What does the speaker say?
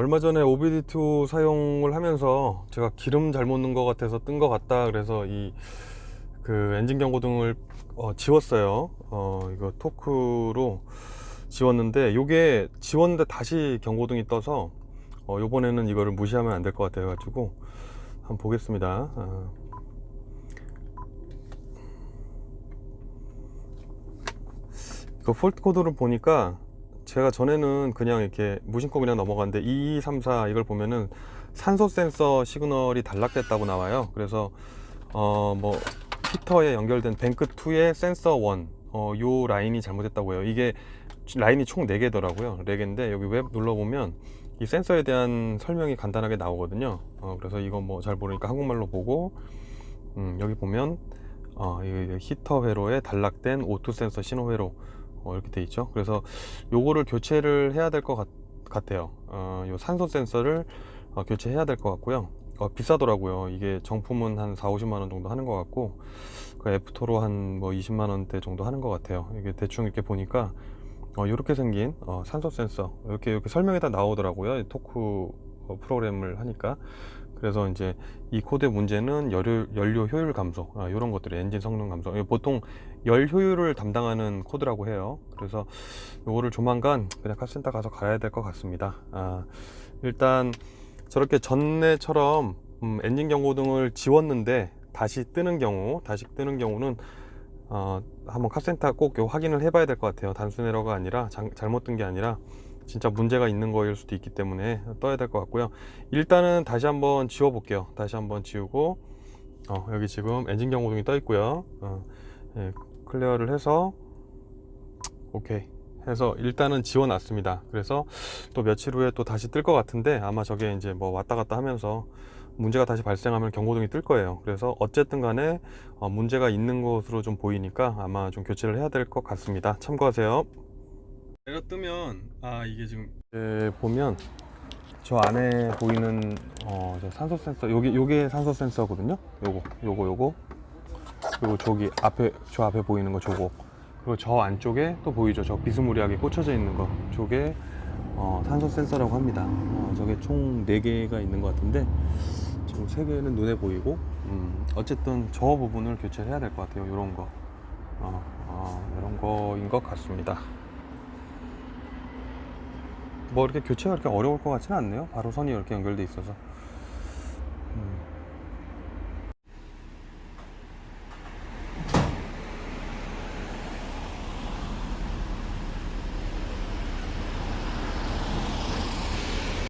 얼마 전에 OBD2 사용을 하면서 제가 기름 잘못 넣은 것 같아서 뜬 것 같다. 그래서 이 그 엔진 경고등을 어, 지웠어요. 어, 이거 토크로 지웠는데 요게 지웠는데 다시 경고등이 떠서 어, 요번에는 이거를 무시하면 안 될 것 같아 가지고 한번 보겠습니다. 어. 이거 폴트 코드를 보니까 제가 전에는 그냥 이렇게 무심코 그냥 넘어갔는데 2, 2, 3, 4 이걸 보면은 산소 센서 시그널이 단락됐다고 나와요. 그래서 어 뭐 히터에 연결된 뱅크 2의 센서 1, 어, 요 라인이 잘못됐다고 해요. 이게 라인이 총 4개더라고요. 4개인데 여기 웹 눌러보면 이 센서에 대한 설명이 간단하게 나오거든요. 어, 그래서 이거 뭐잘 모르니까 한국말로 보고 음, 여기 보면 어, 이 히터 회로에 단락된 오토 센서 신호 회로 어, 이렇게 돼 있죠. 그래서 요거를 교체를 해야 될 것 같아요. 어, 요 산소 센서를 어, 교체해야 될 것 같고요. 어, 비싸더라고요. 이게 정품은 한 4, 50만 원 정도 하는 것 같고 그 애프터로 한 뭐 20만 원대 정도 하는 것 같아요. 이게 대충 이렇게 보니까 어, 이렇게 생긴 어, 산소 센서 이렇게 이렇게 설명이 다 나오더라고요. 이 토크 어, 프로그램을 하니까 그래서 이제 이 코드의 문제는 연료, 연료 효율 감소 아, 이런 것들이 엔진 성능 감소 보통 열 효율을 담당하는 코드라고 해요. 그래서 요거를 조만간 그냥 카센터 가서 갈아야 될 것 같습니다. 아, 일단 저렇게 전에처럼 음, 엔진 경고등을 지웠는데 다시 뜨는 경우 다시 뜨는 경우는 어, 한번 카센터 꼭요 확인을 해봐야 될 것 같아요. 단순 에러가 아니라 장- 잘못 뜬 게 아니라 진짜 문제가 있는 거일 수도 있기 때문에 떠야 될 것 같고요. 일단은 다시 한번 지워 볼게요. 다시 한번 지우고 어, 여기 지금 엔진 경고등이 떠 있고요. 어, 예, 클리어를 해서 오케이 해서 일단은 지워 놨습니다. 그래서 또 며칠 후에 또 다시 뜰 것 같은데 아마 저게 이제 뭐 왔다 갔다 하면서 문제가 다시 발생하면 경고등이 뜰 거예요. 그래서 어쨌든 간에 어, 문제가 있는 것으로 좀 보이니까 아마 좀 교체를 해야 될 것 같습니다. 참고하세요. 내가 뜨면 아 이게 지금 예, 보면 저 안에 보이는 어, 저 산소 센서 여기 요게 산소 센서거든요. 요거 요거 요거 그리고 저기 앞에 저 앞에 보이는 거 저거 그리고 저 안쪽에 또 보이죠. 저 비스무리하게 꽂혀져 있는 거 저게 어, 산소 센서라고 합니다. 어, 저게 총 4개가 있는 것 같은데 지금 3개는 눈에 보이고 음, 어쨌든 저 부분을 교체를 해야 될것 같아요. 이런 거 어, 어, 이런 거인 것 같습니다. 뭐 이렇게 교체가 그렇게 어려울 것 같지는 않네요. 바로 선이 이렇게 연결돼 있어서